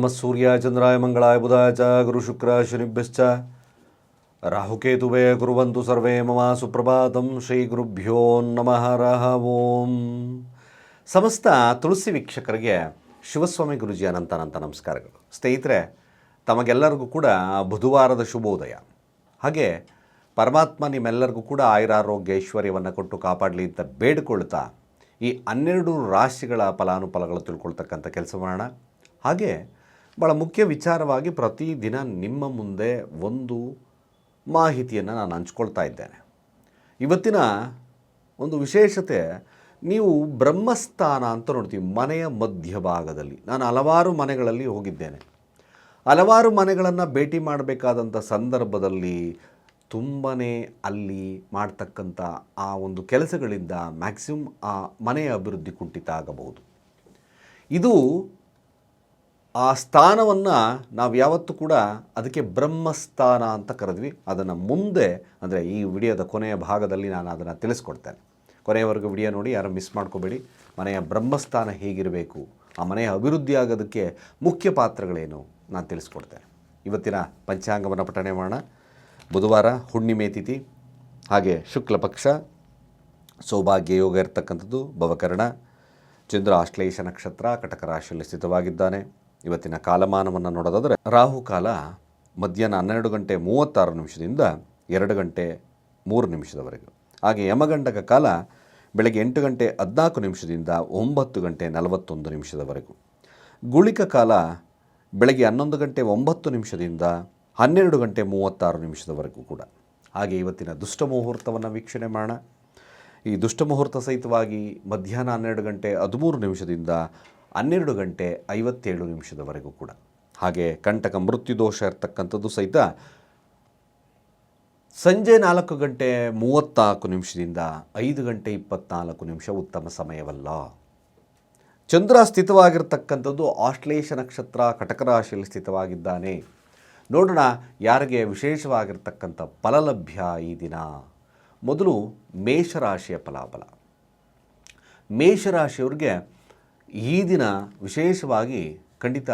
ನಮಃ ಸೂರ್ಯ ಚಂದ್ರಾಯ ಮಂಗಳಾಯ ಬುಧಾಯ ಚ ಗುರು ಶುಕ್ರ ಶನಿಭ್ಯಶ್ಚ ರಾಹುಕೇತುವೇ ಕುರುವಂತು ಸರ್ವೇ ಮಮ ಸುಪ್ರಭಾತಂ ಶ್ರೀ ಗುರುಭ್ಯೋ ನಮಃ ರಹ ಓಂ ಸಮಸ್ತ ತುಳಸಿ ವೀಕ್ಷಕರಿಗೆ ಶಿವಸ್ವಾಮಿ ಗುರುಜಿ ಅನಂತ ಅನಂತ ನಮಸ್ಕಾರಗಳು. ಸ್ನೇಹಿತರೆ, ತಮಗೆಲ್ಲರಿಗೂ ಕೂಡ ಬುಧವಾರದ ಶುಭೋದಯ. ಹಾಗೆ ಪರಮಾತ್ಮ ನಿಮ್ಮೆಲ್ಲರಿಗೂ ಕೂಡ ಆಯುರಾರೋಗ್ಯ ಐಶ್ವರ್ಯವನ್ನು ಕೊಟ್ಟು ಕಾಪಾಡಲಿ ಅಂತ ಬೇಡಿಕೊಳ್ತಾ ಈ ಹನ್ನೆರಡು ರಾಶಿಗಳ ಫಲಾನುಫಲಗಳು ತಿಳ್ಕೊಳ್ತಕ್ಕಂಥ ಕೆಲಸ ಮಾಡೋಣ. ಹಾಗೆ ಭಾಳ ಮುಖ್ಯ ವಿಚಾರವಾಗಿ ಪ್ರತಿದಿನ ನಿಮ್ಮ ಮುಂದೆ ಒಂದು ಮಾಹಿತಿಯನ್ನು ನಾನು ಹಂಚ್ಕೊಳ್ತಾ ಇದ್ದೇನೆ. ಇವತ್ತಿನ ಒಂದು ವಿಶೇಷತೆ, ನೀವು ಬ್ರಹ್ಮಸ್ಥಾನ ಅಂತ ನೋಡ್ತೀವಿ, ಮನೆಯ ಮಧ್ಯಭಾಗದಲ್ಲಿ ನಾನು ಹಲವಾರು ಮನೆಗಳಲ್ಲಿ ಹೋಗಿದ್ದೇನೆ. ಹಲವಾರು ಮನೆಗಳನ್ನು ಭೇಟಿ ಮಾಡಬೇಕಾದಂಥ ಸಂದರ್ಭದಲ್ಲಿ ತುಂಬಾ ಅಲ್ಲಿ ಮಾಡ್ತಕ್ಕಂಥ ಆ ಒಂದು ಕೆಲಸಗಳಿಂದ ಮ್ಯಾಕ್ಸಿಮಮ್ ಆ ಮನೆಯ ಅಭಿವೃದ್ಧಿ ಕುಂಠಿತ ಆಗಬಹುದು. ಇದು ಆ ಸ್ಥಾನವನ್ನು ನಾವು ಯಾವತ್ತೂ ಕೂಡ ಅದಕ್ಕೆ ಬ್ರಹ್ಮಸ್ಥಾನ ಅಂತ ಕರೆದ್ವಿ. ಅದನ್ನು ಮುಂದೆ, ಅಂದರೆ ಈ ವಿಡಿಯೋದ ಕೊನೆಯ ಭಾಗದಲ್ಲಿ ನಾನು ಅದನ್ನು ತಿಳಿಸ್ಕೊಡ್ತೇನೆ. ಕೊನೆಯವರೆಗೂ ವಿಡಿಯೋ ನೋಡಿ, ಯಾರು ಮಿಸ್ ಮಾಡ್ಕೋಬೇಡಿ. ಮನೆಯ ಬ್ರಹ್ಮಸ್ಥಾನ ಹೇಗಿರಬೇಕು, ಆ ಮನೆಯ ಅಭಿವೃದ್ಧಿ ಆಗೋದಕ್ಕೆ ಮುಖ್ಯ ಪಾತ್ರಗಳೇನು ನಾನು ತಿಳಿಸ್ಕೊಡ್ತೇನೆ. ಇವತ್ತಿನ ಪಂಚಾಂಗವನ್ನು ಪಠಣೆ ಮಾಡೋಣ. ಬುಧವಾರ ಹುಣ್ಣಿಮೆ ತಿಥಿ, ಹಾಗೆ ಶುಕ್ಲ ಪಕ್ಷ, ಸೌಭಾಗ್ಯ ಯೋಗ ಇರ್ತಕ್ಕಂಥದ್ದು ಭವಕರ್ಣ. ಚಂದ್ರ ಆಶ್ಲೇಷ ನಕ್ಷತ್ರ ಕಟಕ ರಾಶಿಯಲ್ಲಿ ಸ್ಥಿತವಾಗಿದ್ದಾನೆ. ಇವತ್ತಿನ ಕಾಲಮಾನವನ್ನು ನೋಡೋದಾದರೆ ರಾಹುಕಾಲ ಮಧ್ಯಾಹ್ನ ಹನ್ನೆರಡು ಗಂಟೆ ಮೂವತ್ತಾರು ನಿಮಿಷದಿಂದ ಎರಡು ಗಂಟೆ ಮೂರು ನಿಮಿಷದವರೆಗೂ. ಹಾಗೆ ಯಮಗಂಡಕ ಕಾಲ ಬೆಳಗ್ಗೆ ಎಂಟು ಗಂಟೆ ಹದಿನಾಲ್ಕು ನಿಮಿಷದಿಂದ ಒಂಬತ್ತು ಗಂಟೆ ನಲವತ್ತೊಂದು ನಿಮಿಷದವರೆಗೂ. ಗುಳಿಕ ಕಾಲ ಬೆಳಗ್ಗೆ ಹನ್ನೊಂದು ಗಂಟೆ ಒಂಬತ್ತು ನಿಮಿಷದಿಂದ ಹನ್ನೆರಡು ಗಂಟೆ ಮೂವತ್ತಾರು ನಿಮಿಷದವರೆಗೂ ಕೂಡ. ಹಾಗೆ ಇವತ್ತಿನ ದುಷ್ಟ ಮುಹೂರ್ತವನ್ನು ವೀಕ್ಷಣೆ ಮಾಡೋಣ. ಈ ದುಷ್ಟ ಮುಹೂರ್ತ ಸಹಿತವಾಗಿ ಮಧ್ಯಾಹ್ನ ಹನ್ನೆರಡು ಗಂಟೆ ಹದಿಮೂರು ನಿಮಿಷದಿಂದ ಹನ್ನೆರಡು ಗಂಟೆ ಐವತ್ತೇಳು ನಿಮಿಷದವರೆಗೂ ಕೂಡ. ಹಾಗೆ ಕಂಟಕ ಮೃತ್ಯುದೋಷ ಇರ್ತಕ್ಕಂಥದ್ದು ಸಹಿತ ಸಂಜೆ ನಾಲ್ಕು ಗಂಟೆ ಮೂವತ್ತ್ನಾಲ್ಕು ನಿಮಿಷದಿಂದ ಐದು ಗಂಟೆ ಇಪ್ಪತ್ನಾಲ್ಕು ನಿಮಿಷ ಉತ್ತಮ ಸಮಯವಲ್ಲ. ಚಂದ್ರ ಸ್ಥಿತವಾಗಿರ್ತಕ್ಕಂಥದ್ದು ಆಶ್ಲೇಷ ನಕ್ಷತ್ರ ಕಟಕ ರಾಶಿಯಲ್ಲಿ ಸ್ಥಿತವಾಗಿದ್ದಾನೆ. ನೋಡೋಣ ಯಾರಿಗೆ ವಿಶೇಷವಾಗಿರ್ತಕ್ಕಂಥ ಫಲಲಭ್ಯ ಈ ದಿನ. ಮೊದಲು ಮೇಷರಾಶಿಯ ಫಲಾಫಲ. ಮೇಷರಾಶಿಯವ್ರಿಗೆ ಈ ದಿನ ವಿಶೇಷವಾಗಿ ಖಂಡಿತ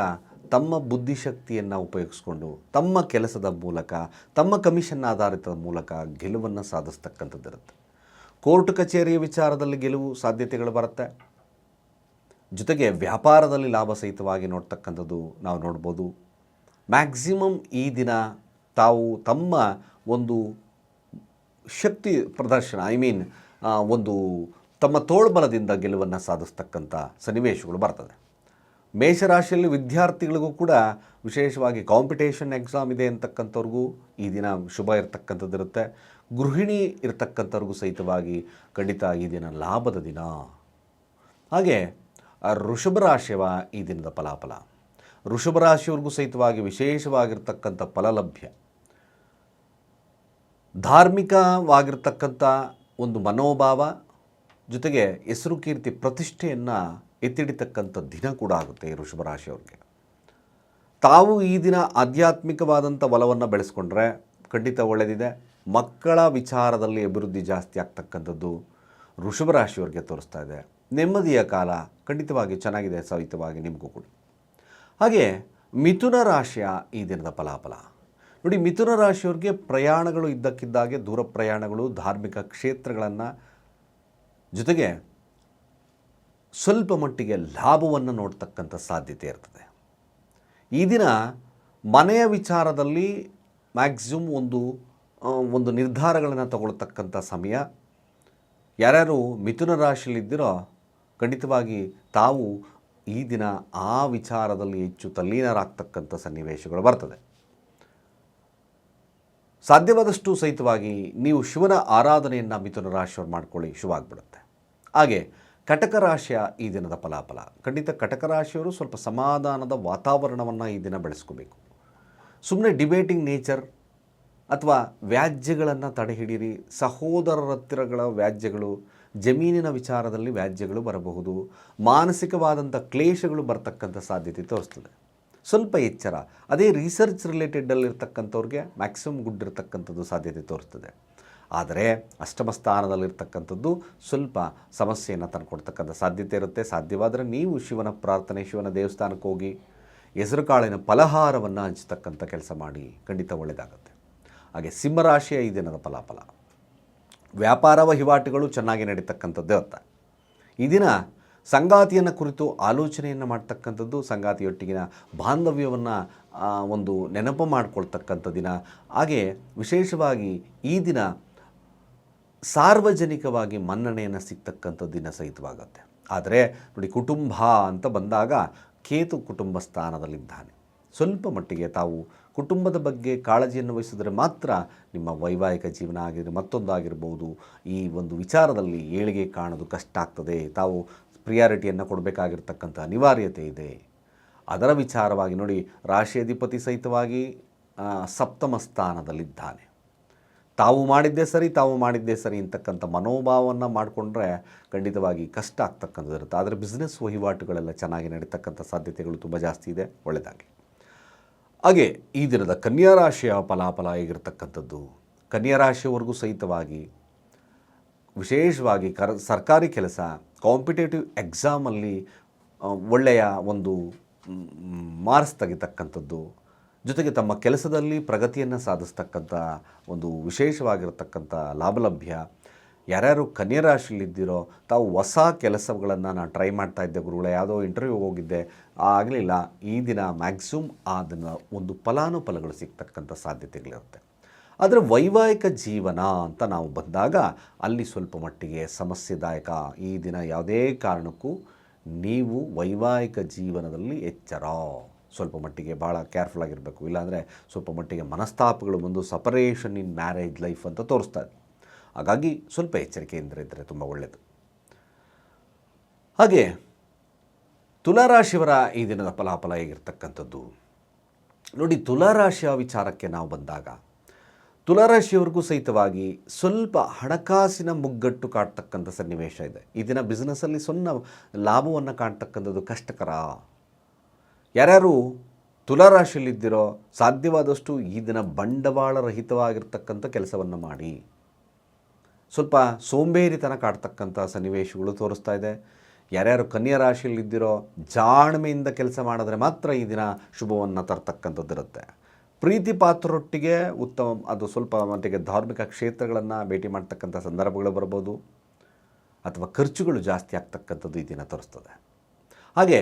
ತಮ್ಮ ಬುದ್ಧಿಶಕ್ತಿಯನ್ನು ಉಪಯೋಗಿಸ್ಕೊಂಡು, ತಮ್ಮ ಕೆಲಸದ ಮೂಲಕ, ತಮ್ಮ ಕಮಿಷನ್ ಆಧಾರಿತದ ಮೂಲಕ ಗೆಲುವನ್ನು ಸಾಧಿಸ್ತಕ್ಕಂಥದ್ದಿರುತ್ತೆ. ಕೋರ್ಟ್ ಕಚೇರಿಯ ವಿಚಾರದಲ್ಲಿ ಗೆಲುವು ಸಾಧ್ಯತೆಗಳು ಬರುತ್ತೆ. ಜೊತೆಗೆ ವ್ಯಾಪಾರದಲ್ಲಿ ಲಾಭ ಸಹಿತವಾಗಿ ನೋಡ್ತಕ್ಕಂಥದ್ದು ನಾವು ನೋಡ್ಬೋದು. ಮ್ಯಾಕ್ಸಿಮಮ್ ಈ ದಿನ ತಾವು ತಮ್ಮ ಒಂದು ಶಕ್ತಿ ಪ್ರದರ್ಶನ ಐ ಮೀನ್ ಒಂದು ತಮ್ಮ ತೋಳ್ಬಲದಿಂದ ಗೆಲುವನ್ನು ಸಾಧಿಸ್ತಕ್ಕಂಥ ಸನ್ನಿವೇಶಗಳು ಬರ್ತದೆ. ಮೇಷರಾಶಿಯಲ್ಲಿ ವಿದ್ಯಾರ್ಥಿಗಳಿಗೂ ಕೂಡ ವಿಶೇಷವಾಗಿ ಕಾಂಪಿಟೇಷನ್ ಎಕ್ಸಾಮ್ ಇದೆ ಅಂತಕ್ಕಂಥವ್ರಿಗೂ ಈ ದಿನ ಶುಭ ಇರತಕ್ಕಂಥದ್ದಿರುತ್ತೆ ಗೃಹಿಣಿ ಇರತಕ್ಕಂಥವ್ರಿಗೂ ಸಹಿತವಾಗಿ ಖಂಡಿತ ಈ ದಿನ ಲಾಭದ ದಿನ. ಹಾಗೆ ಋಷಭ ರಾಶಿಯವ ಈ ದಿನದ ಫಲಾಫಲ. ಋಷಭ ರಾಶಿಯವ್ರಿಗೂ ಸಹಿತವಾಗಿ ವಿಶೇಷವಾಗಿರ್ತಕ್ಕಂಥ ಫಲಲಭ್ಯ. ಧಾರ್ಮಿಕವಾಗಿರ್ತಕ್ಕಂಥ ಒಂದು ಮನೋಭಾವ ಜೊತೆಗೆ ಹೆಸರು ಕೀರ್ತಿ ಪ್ರತಿಷ್ಠೆಯನ್ನು ಎತ್ತಿಡಿತಕ್ಕಂಥ ದಿನ ಕೂಡ ಆಗುತ್ತೆ ಈ ವೃಷಭ ರಾಶಿಯವ್ರಿಗೆ. ತಾವು ಈ ದಿನ ಆಧ್ಯಾತ್ಮಿಕವಾದಂಥ ಒಲವನ್ನು ಬೆಳೆಸ್ಕೊಂಡ್ರೆ ಖಂಡಿತ ಒಳ್ಳೆಯದಿದೆ ಮಕ್ಕಳ ವಿಚಾರದಲ್ಲಿ ಅಭಿವೃದ್ಧಿ ಜಾಸ್ತಿ ಆಗ್ತಕ್ಕಂಥದ್ದು ವೃಷಭ ರಾಶಿಯವ್ರಿಗೆ ತೋರಿಸ್ತಾ ಇದೆ. ನೆಮ್ಮದಿಯ ಕಾಲ ಖಂಡಿತವಾಗಿ ಚೆನ್ನಾಗಿದೆ, ಸವಿತವಾಗಿ ನಿಮಗೂ ಕೂಡ. ಹಾಗೆ ಮಿಥುನ ರಾಶಿಯ ಈ ದಿನದ ಫಲಾಫಲ. ನೋಡಿ, ಮಿಥುನ ರಾಶಿಯವ್ರಿಗೆ ಪ್ರಯಾಣಗಳು ಇದ್ದಕ್ಕಿದ್ದಾಗೆ ದೂರ ಪ್ರಯಾಣಗಳು, ಧಾರ್ಮಿಕ ಕ್ಷೇತ್ರಗಳನ್ನು ಜೊತೆಗೆ ಸ್ವಲ್ಪ ಮಟ್ಟಿಗೆ ಲಾಭವನ್ನು ನೋಡ್ತಕ್ಕಂಥ ಸಾಧ್ಯತೆ ಇರ್ತದೆ. ಈ ದಿನ ಮನೆಯ ವಿಚಾರದಲ್ಲಿ ಮ್ಯಾಕ್ಸಿಮಮ್ ಒಂದು ಒಂದು ನಿರ್ಧಾರಗಳನ್ನು ತಗೊಳ್ತಕ್ಕಂಥ ಸಮಯ. ಯಾರ್ಯಾರು ಮಿಥುನ ರಾಶಿಯಲ್ಲಿದ್ದೀರೋ ಖಂಡಿತವಾಗಿ ತಾವು ಈ ದಿನ ಆ ವಿಚಾರದಲ್ಲಿ ಹೆಚ್ಚು ತಲ್ಲೀನರಾಗ್ತಕ್ಕಂಥ ಸನ್ನಿವೇಶಗಳು ಬರ್ತದೆ. ಸಾಧ್ಯವಾದಷ್ಟು ಸಹಿತವಾಗಿ ನೀವು ಶಿವನ ಆರಾಧನೆಯನ್ನು ಮಿಥುನ ರಾಶಿಯವ್ರು ಮಾಡ್ಕೊಳ್ಳಿ, ಶುಭ ಹಾಗೆ ಕಟಕ ರಾಶಿಯ ಈ ದಿನದ ಫಲಾಫಲ. ಖಂಡಿತ ಕಟಕ ರಾಶಿಯವರು ಸ್ವಲ್ಪ ಸಮಾಧಾನದ ವಾತಾವರಣವನ್ನು ಈ ದಿನ ಬೆಳೆಸ್ಕೋಬೇಕು. ಸುಮ್ಮನೆ ಡಿಬೇಟಿಂಗ್ ನೇಚರ್ ಅಥವಾ ವ್ಯಾಜ್ಯಗಳನ್ನು ತಡೆಹಿಡಿರಿ ಸಹೋದರರ ಹತ್ತಿರಗಳ ವ್ಯಾಜ್ಯಗಳು, ಜಮೀನಿನ ವಿಚಾರದಲ್ಲಿ ವ್ಯಾಜ್ಯಗಳು ಬರಬಹುದು ಮಾನಸಿಕವಾದಂಥ ಕ್ಲೇಶಗಳು ಬರತಕ್ಕಂಥ ಸಾಧ್ಯತೆ ತೋರಿಸ್ತದೆ. ಸ್ವಲ್ಪ ಎಚ್ಚರ. ಅದೇ ರಿಸರ್ಚ್ ರಿಲೇಟೆಡಲ್ಲಿರ್ತಕ್ಕಂಥವ್ರಿಗೆ ಮ್ಯಾಕ್ಸಿಮಮ್ ಗುಡ್ ಇರತಕ್ಕಂಥದ್ದು ಸಾಧ್ಯತೆ ತೋರಿಸ್ತದೆ ಆದರೆ ಅಷ್ಟಮ ಸ್ಥಾನದಲ್ಲಿರ್ತಕ್ಕಂಥದ್ದು ಸ್ವಲ್ಪ ಸಮಸ್ಯೆಯನ್ನು ತಂದುಕೊಡ್ತಕ್ಕಂಥ ಸಾಧ್ಯತೆ ಇರುತ್ತೆ. ಸಾಧ್ಯವಾದರೆ ನೀವು ಶಿವನ ಪ್ರಾರ್ಥನೆ, ಶಿವನ ದೇವಸ್ಥಾನಕ್ಕೆ ಹೋಗಿ ಹೆಸರುಕಾಳಿನ ಫಲಹಾರವನ್ನು ಹಂಚತಕ್ಕಂಥ ಕೆಲಸ ಮಾಡಿ ಖಂಡಿತ ಒಳ್ಳೆಯದಾಗುತ್ತೆ ಹಾಗೆ ಸಿಂಹರಾಶಿಯ ಈ ದಿನದ ಫಲಾಫಲ. ವ್ಯಾಪಾರ ವಹಿವಾಟುಗಳು ಚೆನ್ನಾಗಿ ನಡೀತಕ್ಕಂಥದ್ದೇ ಇರುತ್ತೆ ಈ ದಿನ ಸಂಗಾತಿಯನ್ನು ಕುರಿತು ಆಲೋಚನೆಯನ್ನು ಮಾಡ್ತಕ್ಕಂಥದ್ದು ಸಂಗಾತಿಯೊಟ್ಟಿಗಿನ ಬಾಂಧವ್ಯವನ್ನು ಒಂದು ನೆನಪು ಮಾಡಿಕೊಳ್ತಕ್ಕಂಥ ದಿನ. ಹಾಗೆ ವಿಶೇಷವಾಗಿ ಈ ದಿನ ಸಾರ್ವಜನಿಕವಾಗಿ ಮನ್ನಣೆಯನ್ನು ಸಿಗ್ತಕ್ಕಂಥ ದಿನ ಸಹಿತವಾಗುತ್ತೆ. ಆದರೆ ನೋಡಿ ಕುಟುಂಬ ಅಂತ ಬಂದಾಗ ಕೇತು ಕುಟುಂಬ ಸ್ಥಾನದಲ್ಲಿದ್ದಾನೆ. ಸ್ವಲ್ಪ ಮಟ್ಟಿಗೆ ತಾವು ಕುಟುಂಬದ ಬಗ್ಗೆ ಕಾಳಜಿಯನ್ನು ವಹಿಸಿದರೆ ಮಾತ್ರ ನಿಮ್ಮ ವೈವಾಹಿಕ ಜೀವನ ಆಗಿರ ಮತ್ತೊಂದಾಗಿರ್ಬೋದು, ಈ ಒಂದು ವಿಚಾರದಲ್ಲಿ ಏಳಿಗೆ ಕಾಣೋದು ಕಷ್ಟ ಆಗ್ತದೆ. ತಾವು ಪ್ರಿಯಾರಿಟಿಯನ್ನು ಕೊಡಬೇಕಾಗಿರ್ತಕ್ಕಂಥ ಅನಿವಾರ್ಯತೆ ಇದೆ. ಅದರ ವಿಚಾರವಾಗಿ ನೋಡಿ, ರಾಶಿ ಅಧಿಪತಿ ಸಹಿತವಾಗಿ ಸಪ್ತಮ ಸ್ಥಾನದಲ್ಲಿದ್ದಾನೆ. ತಾವು ಮಾಡಿದ್ದೇ ಸರಿ, ತಾವು ಮಾಡಿದ್ದೇ ಸರಿ ಅಂತಕ್ಕಂಥ ಮನೋಭಾವವನ್ನು ಮಾಡಿಕೊಂಡ್ರೆ ಖಂಡಿತವಾಗಿ ಕಷ್ಟ ಆಗ್ತಕ್ಕಂಥದ್ದು ಇರುತ್ತೆ. ಆದರೆ ಬಿಸ್ನೆಸ್ ವಹಿವಾಟುಗಳೆಲ್ಲ ಚೆನ್ನಾಗಿ ನಡೀತಕ್ಕಂಥ ಸಾಧ್ಯತೆಗಳು ತುಂಬ ಜಾಸ್ತಿ ಇದೆ ಒಳ್ಳೆಯದಾಗಿ ಹಾಗೆ, ಈ ದಿನದ ಕನ್ಯಾ ರಾಶಿಯ ಫಲಾಫಲ ಹೇಗಿರ್ತಕ್ಕಂಥದ್ದು? ಕನ್ಯಾ ರಾಶಿಯವರೆಗೂ ಸಹಿತವಾಗಿ ವಿಶೇಷವಾಗಿ ಕರ್, ಸರ್ಕಾರಿ ಕೆಲಸ ಕಾಂಪಿಟೇಟಿವ್ ಎಕ್ಸಾಮಲ್ಲಿ ಆ, ಒಳ್ಳೆಯ ಒಂದು ಮಾರ್ಕ್ಸ್ ತೆಗಿತಕ್ಕಂಥದ್ದು ಜೊತೆಗೆ ತಮ್ಮ ಕೆಲಸದಲ್ಲಿ ಪ್ರಗತಿಯನ್ನು ಸಾಧಿಸ್ತಕ್ಕಂಥ ಒಂದು ವಿಶೇಷವಾಗಿರತಕ್ಕಂಥ ಲಾಭಲಭ್ಯ. ಯಾರ್ಯಾರು ಕನ್ಯಾ ರಾಶಿಯಲ್ಲಿದ್ದೀರೋ ತಾವು ಹೊಸ ಕೆಲಸಗಳನ್ನು ನಾನು ಟ್ರೈ ಮಾಡ್ತಾ ಇದ್ದೆ ಗುರುಗಳ ಯಾವುದೋ ಇಂಟರ್ವ್ಯೂಗೆ ಹೋಗಿದ್ದೆ ಆಗಲಿಲ್ಲ. ಈ ದಿನ ಮ್ಯಾಕ್ಸಿಮಮ್ ಅದನ್ನು ಒಂದು ಫಲಾನುಫಲಗಳು ಸಿಗ್ತಕ್ಕಂಥ ಸಾಧ್ಯತೆಗಳಿರುತ್ತೆ. ಆದರೆ ವೈವಾಹಿಕ ಜೀವನ ಅಂತ ನಾವು ಬಂದಾಗ ಅಲ್ಲಿ ಸ್ವಲ್ಪ ಮಟ್ಟಿಗೆ ಸಮಸ್ಯೆದಾಯಕ. ಈ ದಿನ ಯಾವುದೇ ಕಾರಣಕ್ಕೂ ನೀವು ವೈವಾಹಿಕ ಜೀವನದಲ್ಲಿ ಎಚ್ಚರ. ಸ್ವಲ್ಪ ಮಟ್ಟಿಗೆ ಭಾಳ ಕೇರ್ಫುಲ್ ಆಗಿರಬೇಕು. ಇಲ್ಲಾಂದರೆ ಸ್ವಲ್ಪ ಮಟ್ಟಿಗೆ ಮನಸ್ತಾಪಗಳು ಬಂದು ಸಪರೇಷನ್ ಇನ್ ಮ್ಯಾರೇಜ್ ಲೈಫ್ ಅಂತ ತೋರಿಸ್ತಾ ಹಾಗಾಗಿ ಸ್ವಲ್ಪ ಎಚ್ಚರಿಕೆಯಿಂದ ಇದ್ದರೆ ತುಂಬ ಒಳ್ಳೆಯದು ಹಾಗೆ ತುಲಾರಾಶಿಯವರ ಈ ದಿನದ ಫಲಾಫಲ ಹೇಗಿರ್ತಕ್ಕಂಥದ್ದು? ನೋಡಿ, ತುಲಾರಾಶಿಯ ವಿಚಾರಕ್ಕೆ ನಾವು ಬಂದಾಗ ತುಲಾರಾಶಿಯವರೆಗೂ ಸಹಿತವಾಗಿ ಸ್ವಲ್ಪ ಹಣಕಾಸಿನ ಮುಗ್ಗಟ್ಟು ಕಾಡ್ತಕ್ಕಂಥ ಸನ್ನಿವೇಶ ಇದೆ. ಈ ದಿನ ಬಿಸ್ನೆಸ್ಸಲ್ಲಿ ಸೊನ್ನ ಲಾಭವನ್ನು ಕಾಣ್ತಕ್ಕಂಥದ್ದು ಕಷ್ಟಕರ. ಯಾರ್ಯಾರು ತುಲಾರಾಶಿಯಲ್ಲಿದ್ದಿರೋ ಸಾಧ್ಯವಾದಷ್ಟು ಈ ದಿನ ಬಂಡವಾಳ ರಹಿತವಾಗಿರ್ತಕ್ಕಂಥ ಕೆಲಸವನ್ನು ಮಾಡಿ. ಸ್ವಲ್ಪ ಸೋಂಬೇರಿತನ ಕಾಡ್ತಕ್ಕಂಥ ಸನ್ನಿವೇಶಗಳು ತೋರಿಸ್ತಾ ಇದೆ. ಯಾರ್ಯಾರು ಕನ್ಯಾ ರಾಶಿಯಲ್ಲಿದ್ದಿರೋ ಜಾಣ್ಮೆಯಿಂದ ಕೆಲಸ ಮಾಡಿದ್ರೆ ಮಾತ್ರ ಈ ದಿನ ಶುಭವನ್ನು ತರ್ತಕ್ಕಂಥದ್ದು ಇರುತ್ತೆ ಪ್ರೀತಿ ಪಾತ್ರರೊಟ್ಟಿಗೆ ಉತ್ತಮ, ಅದು ಸ್ವಲ್ಪ ಮಟ್ಟಿಗೆ ಧಾರ್ಮಿಕ ಕ್ಷೇತ್ರಗಳನ್ನು ಭೇಟಿ ಮಾಡ್ತಕ್ಕಂಥ ಸಂದರ್ಭಗಳು ಬರ್ಬೋದು, ಅಥವಾ ಖರ್ಚುಗಳು ಜಾಸ್ತಿ ಆಗ್ತಕ್ಕಂಥದ್ದು ಈ ದಿನ ತೋರಿಸ್ತದೆ. ಹಾಗೆ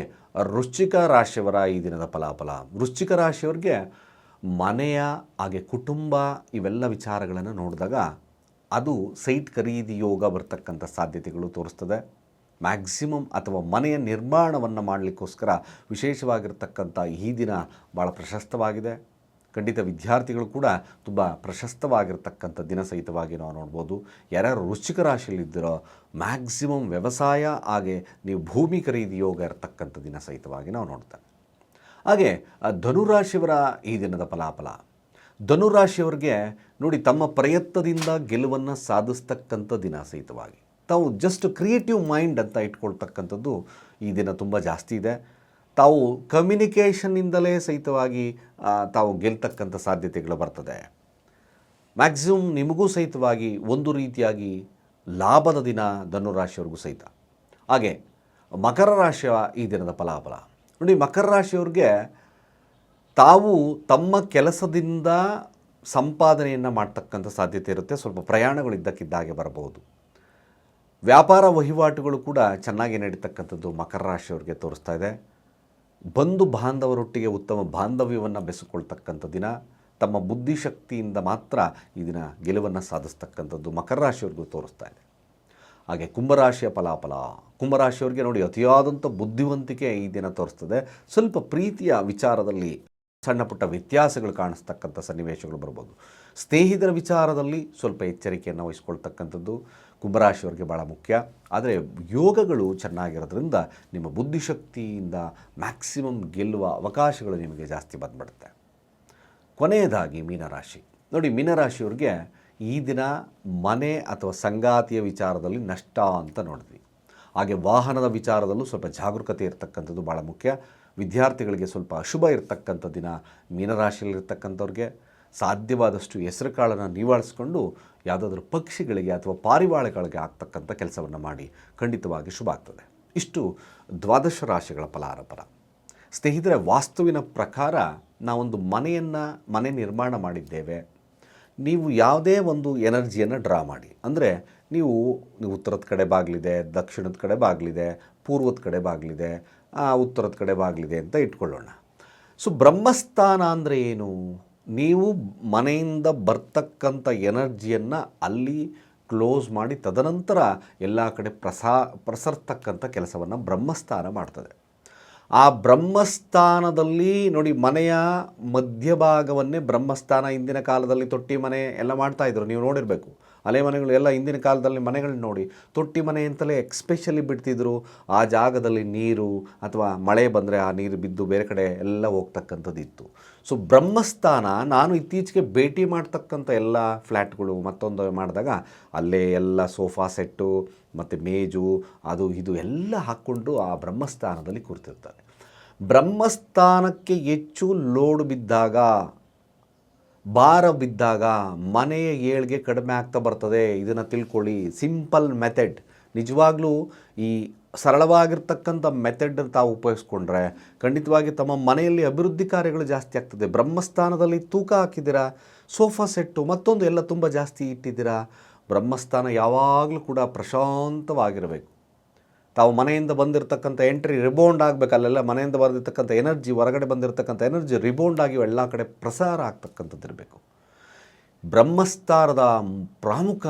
ವೃಶ್ಚಿಕ ರಾಶಿಯವರ ಈ ದಿನದ ಫಲಾಫಲ, ವೃಶ್ಚಿಕ ರಾಶಿಯವರಿಗೆ ಮನೆಯ, ಹಾಗೆ ಕುಟುಂಬ ಇವೆಲ್ಲ ವಿಚಾರಗಳನ್ನು ನೋಡಿದಾಗ ಅದು ಸೈಟ್ ಖರೀದಿ ಯೋಗ ಬರ್ತಕ್ಕಂಥ ಸಾಧ್ಯತೆಗಳು ತೋರಿಸ್ತದೆ. ಮ್ಯಾಕ್ಸಿಮಮ್ ಅಥವಾ ಮನೆಯ ನಿರ್ಮಾಣವನ್ನು ಮಾಡಲಿಕ್ಕೋಸ್ಕರ ವಿಶೇಷವಾಗಿರ್ತಕ್ಕಂಥ ಈ ದಿನ ಭಾಳ ಪ್ರಶಸ್ತವಾಗಿದೆ. ಖಂಡಿತ ವಿದ್ಯಾರ್ಥಿಗಳು ಕೂಡ ತುಂಬ ಪ್ರಶಸ್ತವಾಗಿರ್ತಕ್ಕಂಥ ದಿನ ಸಹಿತವಾಗಿ ನಾವು ನೋಡ್ಬೋದು. ಯಾರ್ಯಾರು ರುಚಿಕ ರಾಶಿಯಲ್ಲಿದ್ದೀರೋ ಮ್ಯಾಕ್ಸಿಮಮ್ ವ್ಯವಸಾಯ ಹಾಗೆ ನೀವು ಭೂಮಿ ಖರೀದಿ ಯೋಗ ಇರತಕ್ಕಂಥ ದಿನ ಸಹಿತವಾಗಿ ನಾವು ನೋಡ್ತೇವೆ. ಹಾಗೆ ಧನುರಾಶಿಯವರ ಈ ದಿನದ ಫಲಾಫಲ. ಧನುರಾಶಿಯವರಿಗೆ ನೋಡಿ ತಮ್ಮ ಪ್ರಯತ್ನದಿಂದ ಗೆಲುವನ್ನು ಸಾಧಿಸ್ತಕ್ಕಂಥ ದಿನ ಸಹಿತವಾಗಿ. ತಾವು ಜಸ್ಟ್ ಕ್ರಿಯೇಟಿವ್ ಮೈಂಡ್ ಅಂತ ಇಟ್ಕೊಳ್ತಕ್ಕಂಥದ್ದು ಈ ದಿನ ತುಂಬ ಜಾಸ್ತಿ ಇದೆ. ತಾವು ಕಮ್ಯುನಿಕೇಷನ್ನಿಂದಲೇ ಸಹಿತವಾಗಿ ತಾವು ಗೆಲ್ತಕ್ಕಂಥ ಸಾಧ್ಯತೆಗಳು ಬರ್ತದೆ. ಮ್ಯಾಕ್ಸಿಮಮ್ ನಿಮಗೂ ಸಹಿತವಾಗಿ ಒಂದು ರೀತಿಯಾಗಿ ಲಾಭದ ದಿನ ಧನುರಾಶಿಯವ್ರಿಗೂ ಸಹಿತ. ಹಾಗೆ ಮಕರ ರಾಶಿಯ ಈ ದಿನದ ಫಲಾಫಲ. ನೋಡಿ, ಮಕರ ರಾಶಿಯವ್ರಿಗೆ ತಾವು ತಮ್ಮ ಕೆಲಸದಿಂದ ಸಂಪಾದನೆಯನ್ನು ಮಾಡ್ತಕ್ಕಂಥ ಸಾಧ್ಯತೆ ಇರುತ್ತೆ. ಸ್ವಲ್ಪ ಪ್ರಯಾಣಗಳು ಇದ್ದಕ್ಕಿದ್ದಾಗೆ ಬರಬಹುದು. ವ್ಯಾಪಾರ ವಹಿವಾಟುಗಳು ಕೂಡ ಚೆನ್ನಾಗಿ ನಡೀತಕ್ಕಂಥದ್ದು ಮಕರ ರಾಶಿಯವ್ರಿಗೆ ತೋರಿಸ್ತಾ ಇದೆ. ಬಂಧು ಬಾಂಧವರೊಟ್ಟಿಗೆ ಉತ್ತಮ ಬಾಂಧವ್ಯವನ್ನು ಬೆಸೆಕೊಳ್ತಕ್ಕಂಥ ದಿನ, ತಮ್ಮ ಬುದ್ಧಿಶಕ್ತಿಯಿಂದ ಮಾತ್ರ ಈ ದಿನ ಗೆಲುವನ್ನು ಸಾಧಿಸ್ತಕ್ಕಂಥದ್ದು ಮಕರ ರಾಶಿಯವ್ರಿಗೂ ತೋರಿಸ್ತಾ ಇದೆ. ಹಾಗೆ ಕುಂಭರಾಶಿಯ ಫಲಾಫಲ, ಕುಂಭರಾಶಿಯವ್ರಿಗೆ ನೋಡಿ ಅತಿಯಾದಂಥ ಬುದ್ಧಿವಂತಿಕೆ ಈ ದಿನ ತೋರಿಸ್ತದೆ. ಸ್ವಲ್ಪ ಪ್ರೀತಿಯ ವಿಚಾರದಲ್ಲಿ ಸಣ್ಣ ಪುಟ್ಟ ವ್ಯತ್ಯಾಸಗಳು ಕಾಣಿಸ್ತಕ್ಕಂಥ ಸನ್ನಿವೇಶಗಳು ಬರ್ಬೋದು. ಸ್ನೇಹಿತರ ವಿಚಾರದಲ್ಲಿ ಸ್ವಲ್ಪ ಎಚ್ಚರಿಕೆಯನ್ನು ವಹಿಸ್ಕೊಳ್ತಕ್ಕಂಥದ್ದು. ಕುಂಭರಾಶಿಯವರಿಗೆ ಭಾಳ ಮುಖ್ಯ. ಆದರೆ ಯೋಗಗಳು ಚೆನ್ನಾಗಿರೋದ್ರಿಂದ ನಿಮ್ಮ ಬುದ್ಧಿಶಕ್ತಿಯಿಂದ ಮ್ಯಾಕ್ಸಿಮಮ್ ಗೆಲ್ಲುವ ಅವಕಾಶಗಳು ನಿಮಗೆ ಜಾಸ್ತಿ ಬಂದ್ಬಿಡುತ್ತೆ. ಕೊನೆಯದಾಗಿ ಮೀನರಾಶಿ. ನೋಡಿ, ಮೀನರಾಶಿಯವ್ರಿಗೆ ಈ ದಿನ ಮನೆ ಅಥವಾ ಸಂಗಾತಿಯ ವಿಚಾರದಲ್ಲಿ ನಷ್ಟ ಅಂತ ನೋಡಿದ್ವಿ. ಹಾಗೆ ವಾಹನದ ವಿಚಾರದಲ್ಲೂ ಸ್ವಲ್ಪ ಜಾಗರೂಕತೆ ಇರತಕ್ಕಂಥದ್ದು ಭಾಳ ಮುಖ್ಯ. ವಿದ್ಯಾರ್ಥಿಗಳಿಗೆ ಸ್ವಲ್ಪ ಅಶುಭ ಇರತಕ್ಕಂಥ ದಿನ ಮೀನರಾಶಿಯಲ್ಲಿರ್ತಕ್ಕಂಥವ್ರಿಗೆ. ಸಾಧ್ಯವಾದಷ್ಟು ಹೆಸರು ಕಾಳನ್ನು ನಿವಾಳಿಸ್ಕೊಂಡು ಯಾವುದಾದ್ರೂ ಪಕ್ಷಿಗಳಿಗೆ ಅಥವಾ ಪಾರಿವಾಳಗಳಿಗೆ ಆಗ್ತಕ್ಕಂಥ ಕೆಲಸವನ್ನು ಮಾಡಿ ಖಂಡಿತವಾಗಿ ಶುಭ ಆಗ್ತದೆ. ಇಷ್ಟು ದ್ವಾದಶ ರಾಶಿಗಳ ಫಲಾರ ಫಲ. ಸ್ನೇಹಿತರೆ, ವಾಸ್ತುವಿನ ಪ್ರಕಾರ ನಾವೊಂದು ಮನೆಯನ್ನು ಮನೆ ನಿರ್ಮಾಣ ಮಾಡಿದ್ದೇವೆ. ನೀವು ಯಾವುದೇ ಒಂದು ಎನರ್ಜಿಯನ್ನು ಡ್ರಾ ಮಾಡಿ. ಅಂದರೆ ನೀವು ಉತ್ತರದ ಕಡೆ ಬಾಗಿಲಿದೆ, ದಕ್ಷಿಣದ ಕಡೆ ಬಾಗಿಲಿದೆ, ಪೂರ್ವದ ಕಡೆ ಬಾಗಿಲಿದೆ ಉತ್ತರದ ಕಡೆ ಬಾಗಿಲಿದೆ ಅಂತ ಇಟ್ಕೊಳ್ಳೋಣ. ಸೊ, ಬ್ರಹ್ಮಸ್ಥಾನ ಅಂದರೆ ಏನು? ನೀವು ಮನೆಯಿಂದ ಬರ್ತಕ್ಕಂಥ ಎನರ್ಜಿಯನ್ನು ಅಲ್ಲಿ ಕ್ಲೋಸ್ ಮಾಡಿ ತದನಂತರ ಎಲ್ಲ ಕಡೆ ಪ್ರಸಾ, ಪ್ರಸರ್ತಕ್ಕಂಥ ಕೆಲಸವನ್ನು ಬ್ರಹ್ಮಸ್ಥಾನ ಮಾಡ್ತದೆ. ಆ ಬ್ರಹ್ಮಸ್ಥಾನದಲ್ಲಿ ನೋಡಿ ಮನೆಯ ಮಧ್ಯಭಾಗವನ್ನೇ ಬ್ರಹ್ಮಸ್ಥಾನ ಹಿಂದಿನ ಕಾಲದಲ್ಲಿ ತೊಟ್ಟಿ ಮನೆ ಎಲ್ಲ ಮಾಡ್ತಾಯಿದ್ರು ನೀವು ನೋಡಿರಬೇಕು. ಅಲೆ ಮನೆಗಳು ಎಲ್ಲ ಹಿಂದಿನ ಕಾಲದಲ್ಲಿ ಮನೆಗಳನ್ನ ನೋಡಿ, ತೊಟ್ಟಿ ಮನೆ ಅಂತಲೇ ಎಕ್ಸ್ಪೆಷಲಿ ಬಿಡ್ತಿದ್ರು. ಆ ಜಾಗದಲ್ಲಿ ನೀರು ಅಥವಾ ಮಳೆ ಬಂದರೆ ಆ ನೀರು ಬಿದ್ದು ಬೇರೆ ಕಡೆ ಎಲ್ಲ ಹೋಗ್ತಕ್ಕಂಥದ್ದು ಇತ್ತು ಸೊ ಬ್ರಹ್ಮಸ್ಥಾನ ನಾನು ಇತ್ತೀಚೆಗೆ ಭೇಟಿ ಮಾಡ್ತಕ್ಕಂಥ ಎಲ್ಲ ಫ್ಲ್ಯಾಟ್ಗಳು ಮತ್ತೊಂದು ಮಾಡಿದಾಗ ಅಲ್ಲೇ ಎಲ್ಲ ಸೋಫಾ ಸೆಟ್ಟು ಮತ್ತು ಮೇಜು, ಅದು ಇದು ಎಲ್ಲ ಹಾಕ್ಕೊಂಡು ಆ ಬ್ರಹ್ಮಸ್ಥಾನದಲ್ಲಿ ಕೂರ್ತಿರ್ತಾರೆ. ಬ್ರಹ್ಮಸ್ಥಾನಕ್ಕೆ ಹೆಚ್ಚು ಲೋಡ್ ಬಿದ್ದಾಗ ಭಾರ ಬಿದ್ದಾಗ ಮನೆಯ ಏಳ್ಗೆ ಕಡಿಮೆ ಆಗ್ತಾ ಬರ್ತದೆ. ಇದನ್ನು ತಿಳ್ಕೊಳ್ಳಿ. Simple method. ನಿಜವಾಗ್ಲೂ ಈ ಸರಳವಾಗಿರ್ತಕ್ಕಂಥ ಮೆಥಡ್ ತಾವು ಉಪಯೋಗಿಸ್ಕೊಂಡ್ರೆ ಖಂಡಿತವಾಗಿ ತಮ್ಮ ಮನೆಯಲ್ಲಿ ಅಭಿವೃದ್ಧಿ ಕಾರ್ಯಗಳು ಜಾಸ್ತಿ ಆಗ್ತದೆ. ಬ್ರಹ್ಮಸ್ಥಾನದಲ್ಲಿ ತೂಕ ಹಾಕಿದ್ದೀರಾ? ಸೋಫಾ ಸೆಟ್ಟು ಮತ್ತೊಂದು ಎಲ್ಲ ತುಂಬ ಜಾಸ್ತಿ ಇಟ್ಟಿದ್ದೀರಾ? ಬ್ರಹ್ಮಸ್ಥಾನ ಯಾವಾಗಲೂ ಕೂಡ ಪ್ರಶಾಂತವಾಗಿರಬೇಕು. ತಾವು ಮನೆಯಿಂದ ಬಂದಿರತಕ್ಕಂಥ ಎಂಟ್ರಿ ರಿಬೌಂಡ್ ಆಗಬೇಕು, ಅಲ್ಲೆಲ್ಲ ಮನೆಯಿಂದ ಬಂದಿರತಕ್ಕಂಥ ಎನರ್ಜಿ ಹೊರಗಡೆ ಬಂದಿರತಕ್ಕಂಥ ಎನರ್ಜಿ ರಿಬೌಂಡ್ ಆಗಿ ಎಲ್ಲ ಕಡೆ ಪ್ರಸಾರ ಆಗ್ತಕ್ಕಂಥದ್ದು ಇರಬೇಕು. ಬ್ರಹ್ಮಸ್ತಾರದ ಪ್ರಾಮುಖ,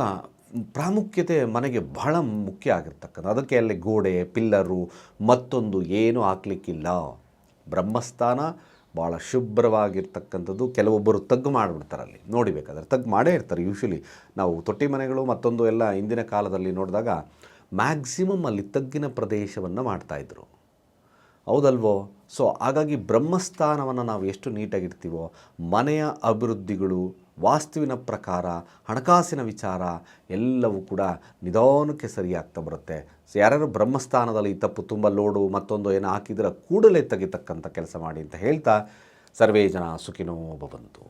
ಪ್ರಾಮುಖ್ಯತೆ ಮನೆಗೆ ಬಹಳ ಮುಖ್ಯ ಆಗಿರ್ತಕ್ಕಂಥ ಅದಕ್ಕೆ ಅಲ್ಲಿ ಗೋಡೆ, ಪಿಲ್ಲರು, ಮತ್ತೊಂದು ಏನೂ ಹಾಕ್ಲಿಕ್ಕಿಲ್ಲ. ಬ್ರಹ್ಮಸ್ಥಾನ ಭಾಳ ಶುಭ್ರವಾಗಿರ್ತಕ್ಕಂಥದ್ದು. ಕೆಲವೊಬ್ಬರು ತಗ್ಗು ಮಾಡಿಬಿಡ್ತಾರೆ ಅಲ್ಲಿ. ನೋಡಿಬೇಕಾದ್ರೆ ತಗ್ಗು ಮಾಡೇ ಇರ್ತಾರೆ. ಯೂಶ್ವಲಿ ನಾವು ತೊಟ್ಟಿ ಮನೆಗಳು ಮತ್ತೊಂದು ಎಲ್ಲ ಹಿಂದಿನ ಕಾಲದಲ್ಲಿ ನೋಡಿದಾಗ ಮ್ಯಾಕ್ಸಿಮಮ್ ಅಲ್ಲಿ ತಗ್ಗಿನ ಪ್ರದೇಶವನ್ನು ಮಾಡ್ತಾಯಿದ್ರು ಹೌದಲ್ವೋ? ಸೊ ಹಾಗಾಗಿ ಬ್ರಹ್ಮಸ್ಥಾನವನ್ನು ನಾವು ಎಷ್ಟು ನೀಟಾಗಿರ್ತೀವೋ, ಮನೆಯ ಅಭಿವೃದ್ಧಿಗಳು, ವಾಸ್ತುವಿನ ಪ್ರಕಾರ, ಹಣಕಾಸಿನ ವಿಚಾರ, ಎಲ್ಲವೂ ಕೂಡ ನಿಧಾನಕ್ಕೆ ಸರಿಯಾಗ್ತಾ ಬರುತ್ತೆ. ಸೊ ಯಾರ್ಯಾರು ಬ್ರಹ್ಮಸ್ಥಾನದಲ್ಲಿ ಈ ತಪ್ಪು ತುಂಬ ಲೋಡು ಮತ್ತೊಂದು ಏನು ಹಾಕಿದ್ರೆ ಕೂಡಲೇ ತೆಗಿತಕ್ಕಂಥ ಕೆಲಸ ಮಾಡಿ ಅಂತ ಹೇಳ್ತಾ, ಸರ್ವೇ ಜನ ಸುಖಿನೋ ಭವಂತು